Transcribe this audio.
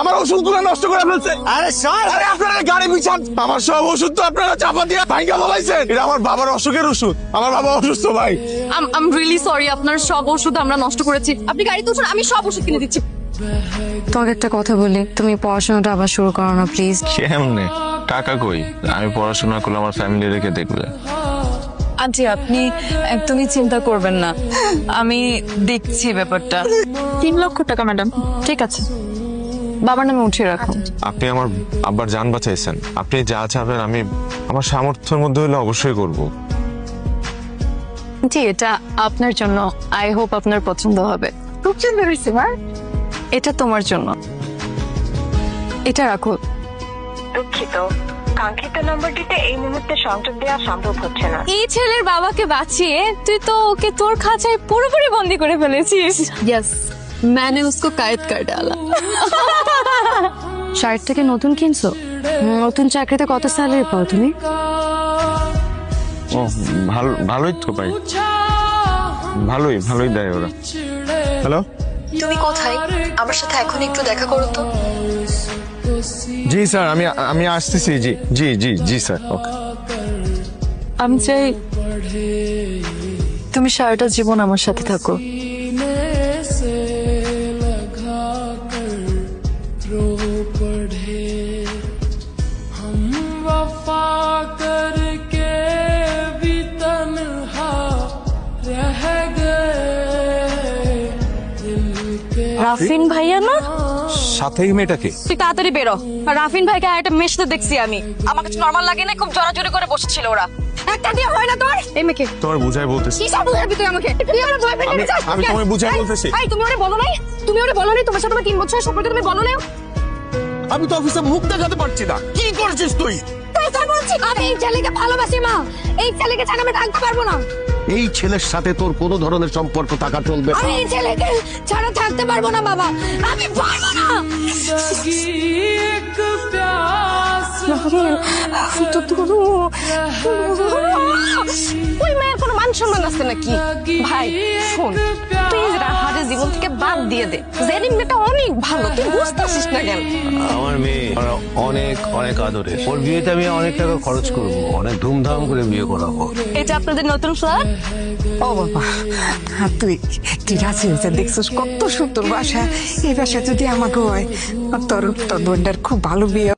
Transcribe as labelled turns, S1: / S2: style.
S1: আমার ওষুধগুলো নষ্ট করে ফেলছে।
S2: আরে সর।
S1: আরে আপনারা গাড়ি পিছান আমার সব ওষুধ তো আপনারা চাপা দিয়ে ভাঙ্গা বলাইছেন এটা আমার বাবার অসুখের ওষুধ। আমার বাবা অসুস্থ ভাই।
S3: আম আম রিয়েলি সরি আপনার সব ওষুধ আমরা নষ্ট করেছি। আপনি গাড়িতে উঠুন আমি সব ওষুধ কিনে দিচ্ছি।
S4: তোমাকে একটা কথা বলি তুমি পড়াশোনাটা আবার শুরু করো না প্লিজ
S5: কেমনে? টাকা কই? আমি পড়াশোনা করলে আমার ফ্যামিলি রেখে দেখবে।
S3: আন্টি আপনি একদমই চিন্তা করবেন না। আমি দেখছি ব্যাপারটা। তিন লক্ষ টাকা ম্যাডাম। ঠিক আছে। বাবার নামে উঠিয়ে রাখুন।
S5: আপনি আমার আব্বার জান বাঁচাইছেন। আপনি যা চাবেন আমি আমার সামর্থ্যের মধ্যে হলে অবশ্যই করব।
S3: জি এটা আপনার জন্য। আই হোপ আপনার পছন্দ হবে। খুব সুন্দর হয়েছে মা। এটা তোমার জন্য। এটা রাখো।
S6: দুঃখিত। কাঙ্ক্ষিত নম্বরটিতে এই মুহূর্তে সংযোগ দেওয়া সম্ভব হচ্ছে না
S3: এই ছেলের বাবাকে বাঁচিয়ে তুই তো ওকে তোর খাঁচায় পুরোপুরি বন্দি করে ফেলেছিস ইয়েস मैंने उसको कैद कर डाला
S4: শার্ট থেকে নতুন কিনছো নতুন চাকরিতে কত স্যালারি পাও তুমি
S5: ও ভালো ভালোই তো ভাই ভালোই ভালোই দেয় ওরা হ্যালো
S4: তুমি কোথায় আমার সাথে এখন একটু দেখা করো তো
S5: জি স্যার আমি আমি আসতেছি জি জি জি জি স্যার ওকে।
S3: আমি চাই তুমি সারাটা জীবন আমার সাথে থাকো। রাফিন ভাইয়া না?
S1: সাথে মেয়েটাকে?
S3: তুই তাড়াতাড়ি বেরো। রাফিন ভাইকে আর একটা মেশতে দেখছি আমি। আমার কাছে নর্মাল লাগে না খুব জোরাজোরি করে বসেছিল ওরা। একটা দিয়ে হয় না তোর? এই মেয়েকে।
S5: তোমার বুঝাই বলতেছি।
S3: কি সব বুঝাবি তুই আমাকে? তুই আমার বয়ফ্রেন্ড
S5: আমি- আমি তোমায় বুঝাই বলতেছি।
S3: এই তুমি ওরে বলো নাই? তুমি ওরে বলো নাই? তোমার সাথে আমার তিন বছরের সম্পর্ক তুমি বলো নাই?
S1: আমি তো অফিসে মুখ দেখাতে পারছি না। কি করছিস তুই?
S3: আমি এই ছেলেকে ভালোবাসি মা। এই ছেলেকে ছাড়া আমি থাকতে পারব না।
S2: এই ছেলের সাথে তোর কোনো ধরনের সম্পর্ক থাকা চলবে না।
S3: আমি এই ছেলেকে ছাড়া থাকতে পারব না বাবা। আমি পারব না। ওই মেয়ের কোনো মান সম্মান আছে নাকি? ভাই শোন তুই বাদ দিয়ে দে। জেরিন মেয়েটা অনেক ভালো তুই বুঝতেছিস না কেন?
S2: আমার মেয়ে অনেক অনেক আদরে ওর বিয়েতে আমি অনেক টাকা খরচ করব অনেক ধুমধাম করে বিয়ে করাবো।
S3: এটা আপনাদের নতুন ফ্ল্যাট
S7: ও বাবা তুই কি রাজি হয়েছে? দেখছিস কত সুন্দর বাসা। এই বাসা যদি আমাকে হয় তোর তোর বোনটার খুব ভালো বিয়ে